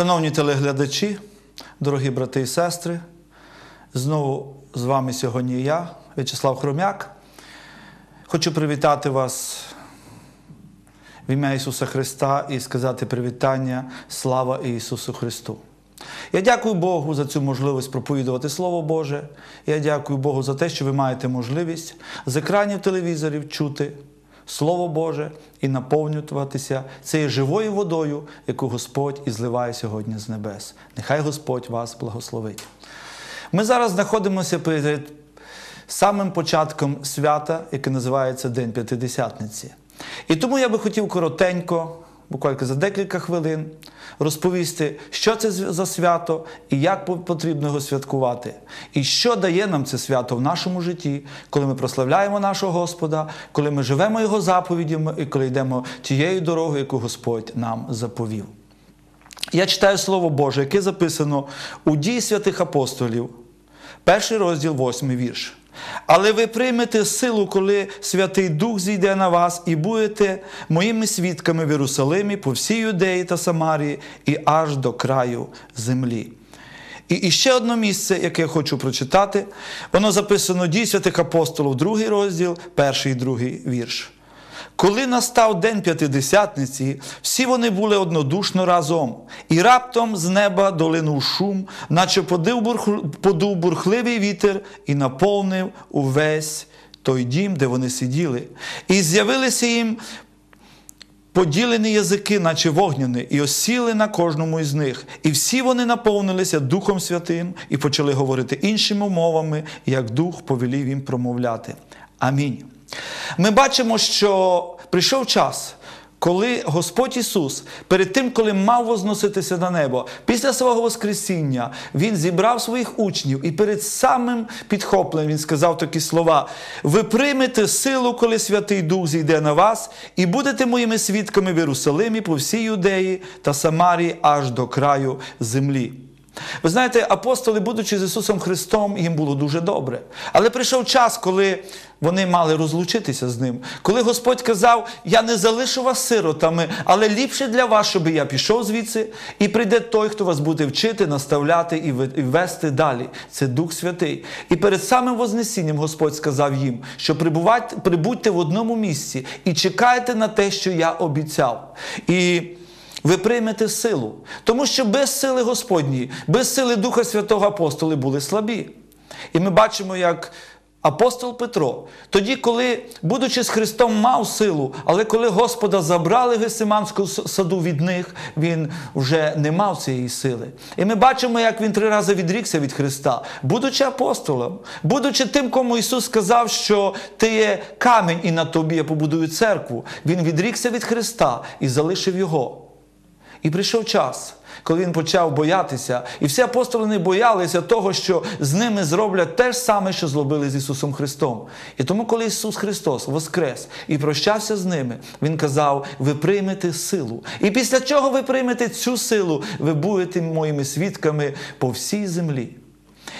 Шановні телеглядачі, дорогі брати і сестри, знову з вами сьогодні я, В'ячеслав Хромяк. Хочу привітати вас в ім'я Ісуса Христа і сказати привітання, слава Ісусу Христу. Я дякую Богу за цю можливість проповідувати Слово Боже. Я дякую Богу за те, що ви маєте можливість з екранів телевізорів чути Слово Боже і наповнюватися цією живою водою, яку Господь і зливає сьогодні з небес. Нехай Господь вас благословить. Ми зараз знаходимося перед самим початком свята, яке називається День П'ятидесятниці. І тому я би хотів коротенько, буквально за декілька хвилин, розповісти, що це за свято і як потрібно його святкувати, і що дає нам це свято в нашому житті, коли ми прославляємо нашого Господа, коли ми живемо Його заповідями і коли йдемо тією дорогою, яку Господь нам заповів. Я читаю Слово Боже, яке записано у дії святих апостолів, перший розділ, восьмий вірш. Але ви приймете силу, коли Святий Дух зійде на вас, і будете моїми свідками в Єрусалимі, по всій Юдеї та Самарії і аж до краю землі. І, ще одне місце, яке я хочу прочитати, воно записано дій святих апостолів, другий розділ, перший і другий вірш. Коли настав день п'ятидесятниці, всі вони були однодушно разом, і раптом з неба долинув шум, наче подув бурхливий вітер і наповнив увесь той дім, де вони сиділи. І з'явилися їм поділені язики, наче вогняні, і осіли на кожному із них. І всі вони наповнилися Духом Святим і почали говорити іншими мовами, як Дух повелів їм промовляти. Амінь. Ми бачимо, що прийшов час, коли Господь Ісус, перед тим, коли мав возноситися на небо, після свого Воскресіння, Він зібрав своїх учнів і перед самим підхопленням Він сказав такі слова: ви приймете силу, коли Святий Дух зійде на вас, і будете моїми свідками в Єрусалимі по всій Юдеї та Самарії аж до краю землі. Ви знаєте, апостоли, будучи з Ісусом Христом, їм було дуже добре. Але прийшов час, коли вони мали розлучитися з ним. Коли Господь казав, я не залишу вас сиротами, але ліпше для вас, щоб я пішов звідси, і прийде той, хто вас буде вчити, наставляти і вести далі. Це Дух Святий. І перед самим Вознесінням Господь сказав їм, що прибудьте в одному місці і чекайте на те, що я обіцяв. І ви приймете силу. Тому що без сили Господньої, без сили Духа Святого апостоли були слабі. І ми бачимо, як апостол Петро, тоді, коли, будучи з Христом, мав силу, але коли Господа забрали Гесиманську саду від них, він вже не мав цієї сили. І ми бачимо, як він три рази відрікся від Христа, будучи апостолом, будучи тим, кому Ісус сказав, що ти є камінь, і на тобі я побудую церкву. Він відрікся від Христа і залишив Його. І прийшов час, коли він почав боятися, і всі апостоли не боялися того, що з ними зроблять те ж саме, що зробили з Ісусом Христом. І тому, коли Ісус Христос воскрес і прощався з ними, Він казав: ви приймете силу. І після чого ви приймете цю силу, ви будете моїми свідками по всій землі.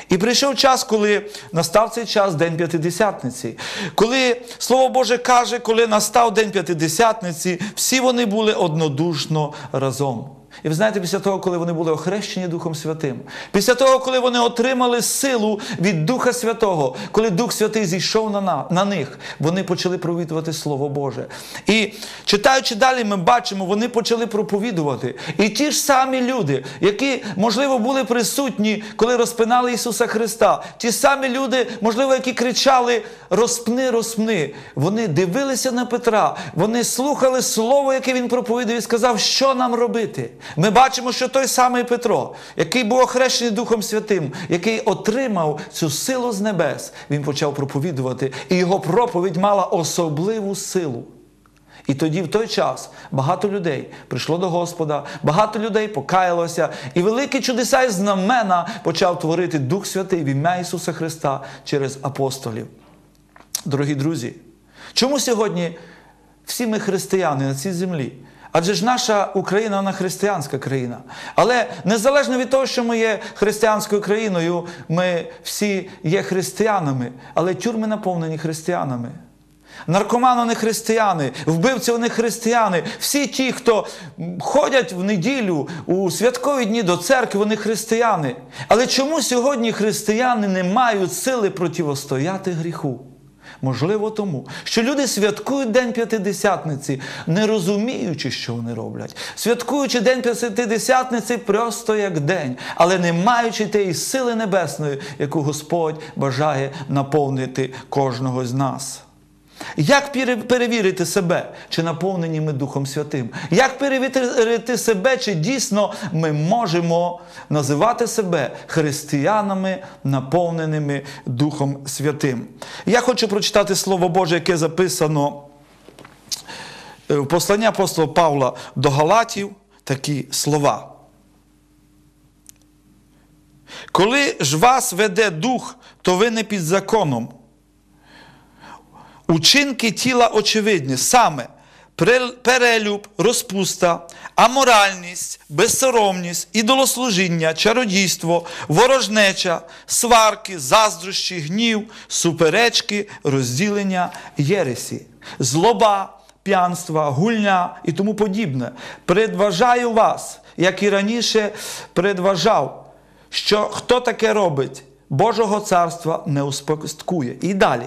І прийшов час, коли настав цей час День П'ятидесятниці. Коли Слово Боже каже, коли настав День П'ятидесятниці, всі вони були однодушно разом. І ви знаєте, після того, коли вони були охрещені Духом Святим, після того, коли вони отримали силу від Духа Святого, коли Дух Святий зійшов на на них, вони почали провідувати Слово Боже. І читаючи далі, ми бачимо, вони почали проповідувати. І ті ж самі люди, які, можливо, були присутні, коли розпинали Ісуса Христа, ті самі люди, можливо, які кричали Розпни, розпни, вони дивилися на Петра, вони слухали Слово, яке він проповідав, і сказав, що нам робити. Ми бачимо, що той самий Петро, який був охрещений Духом Святим, який отримав цю силу з небес, він почав проповідувати, і його проповідь мала особливу силу. І тоді, в той час, багато людей прийшло до Господа, багато людей покаялося, і великі чудеса і знамена почав творити Дух Святий в ім'я Ісуса Христа через апостолів. Дорогі друзі, чому сьогодні всі ми християни на цій землі? Адже ж наша Україна вона християнська країна. Але незалежно від того, що ми є християнською країною, ми всі є християнами, але тюрми наповнені християнами. Наркомани не християни, вбивці вони християни. Всі ті, хто ходять в неділю у святкові дні до церкви, вони християни. Але чому сьогодні християни не мають сили противостояти гріху? Можливо, тому, що люди святкують День П'ятидесятниці, не розуміючи, що вони роблять. Святкуючи День П'ятидесятниці просто як день, але не маючи тієї сили небесної, яку Господь бажає наповнити кожного з нас. Як перевірити себе, чи наповнені ми Духом Святим? Як перевірити себе, чи дійсно ми можемо називати себе християнами, наповненими Духом Святим? Я хочу прочитати Слово Боже, яке записано е, в посланні апостола Павла до Галатів такі слова. Коли ж вас веде дух, то ви не під законом. Учинки тіла очевидні, саме перелюб, розпуста, аморальність, безсоромність, ідолослужіння, чародійство, ворожнеча, сварки, заздрощі, гнів, суперечки, розділення, єресі, злоба, п'янства, гульня і тому подібне. Предважаю вас, як і раніше предважав, що хто таке робить, Божого царства не успадкує. І далі.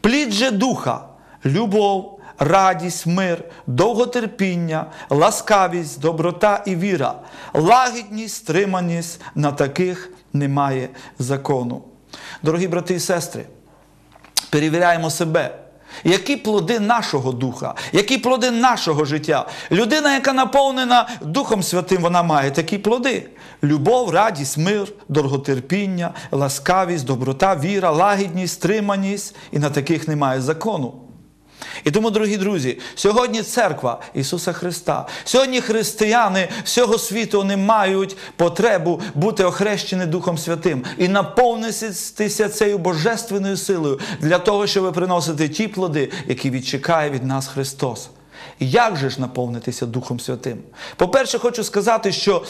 Плід же духа, любов, радість, мир, довготерпіння, ласкавість, доброта і віра, лагідність, стриманість на таких немає закону. Дорогі брати і сестри, перевіряємо себе. Які плоди нашого духа, які плоди нашого життя? Людина, яка наповнена Духом Святим, вона має такі плоди: любов, радість, мир, дороготерпіння, ласкавість, доброта, віра, лагідність, стриманість, і на таких немає закону. І тому, дорогі друзі, сьогодні церква Ісуса Христа, сьогодні християни всього світу вони мають потребу бути охрещені Духом Святим і наповнитися цією божественною силою для того, щоб приносити ті плоди, які відчекає від нас Христос. Як же ж наповнитися Духом Святим? По-перше, хочу сказати, що.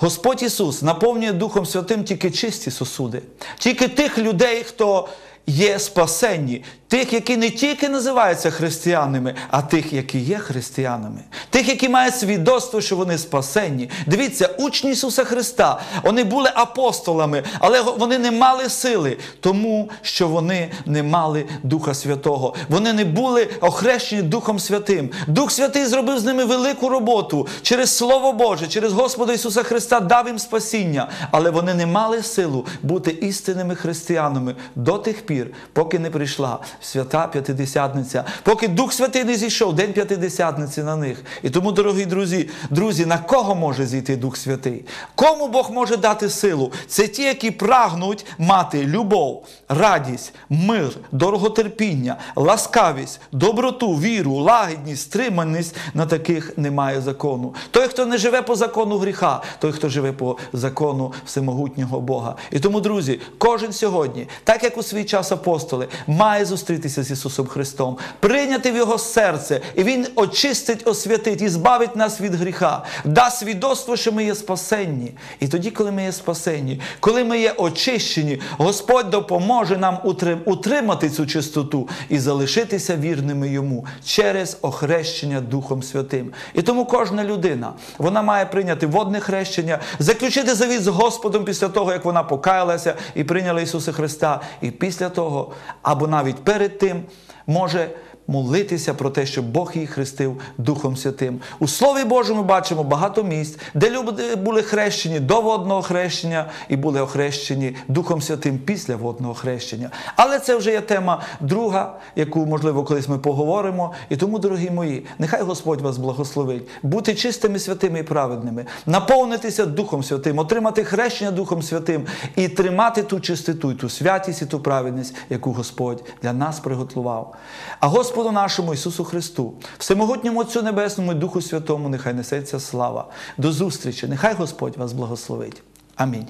Господь Ісус наповнює Духом Святим тільки чисті сосуди, тільки тих людей, хто є спасенні, тих, які не тільки називаються християнами, а тих, які є християнами, тих, які мають свідоцтво, що вони спасенні. Дивіться, учні Ісуса Христа, вони були апостолами, але вони не мали сили, тому що вони не мали Духа Святого. Вони не були охрещені Духом Святим. Дух Святий зробив з ними велику роботу через Слово Боже, через Господа Ісуса Христа дав їм спасіння, але вони не мали силу бути істинними християнами до тих пір, поки не прийшла свята П'ятидесятниця, поки Дух Святий не зійшов, День П'ятидесятниці на них. І тому, дорогі друзі, друзі, на кого може зійти Дух Святий? Кому Бог може дати силу? Це ті, які прагнуть мати любов, радість, мир, дороготерпіння, ласкавість, доброту, віру, лагідність, стриманість. На таких немає закону. Той, хто не живе по закону гріха, той, хто живе по закону всемогутнього Бога. І тому, друзі, кожен сьогодні, так як у свій час апостоли, має зустрітися з Ісусом Христом, прийняти в Його серце, і Він очистить, освятить і збавить нас від гріха, дасть свідоцтво, що ми є спасенні. І тоді, коли ми є спасенні, коли ми є очищені, Господь допоможе нам утримати цю чистоту і залишитися вірними Йому через охрещення Духом Святим. І тому кожна людина вона має прийняти водне хрещення, заключити завіт з Господом після того, як вона покаялася і прийняла Ісуса Христа. І після того, або навіть перед тим може молитися про те, щоб Бог її хрестив Духом Святим. У Слові Божому бачимо багато місць, де люди були хрещені до водного хрещення і були охрещені Духом Святим після водного хрещення. Але це вже є тема друга, яку, можливо, колись ми поговоримо. І тому, дорогі мої, нехай Господь вас благословить, бути чистими, святими і праведними, наповнитися Духом Святим, отримати хрещення Духом Святим і тримати ту чистоту, і ту святість і ту праведність, яку Господь для нас приготував. А Господь Господу нашому Ісусу Христу, всемогутньому Отцю Небесному і Духу Святому, нехай несеться слава. До зустрічі! Нехай Господь вас благословить. Амінь.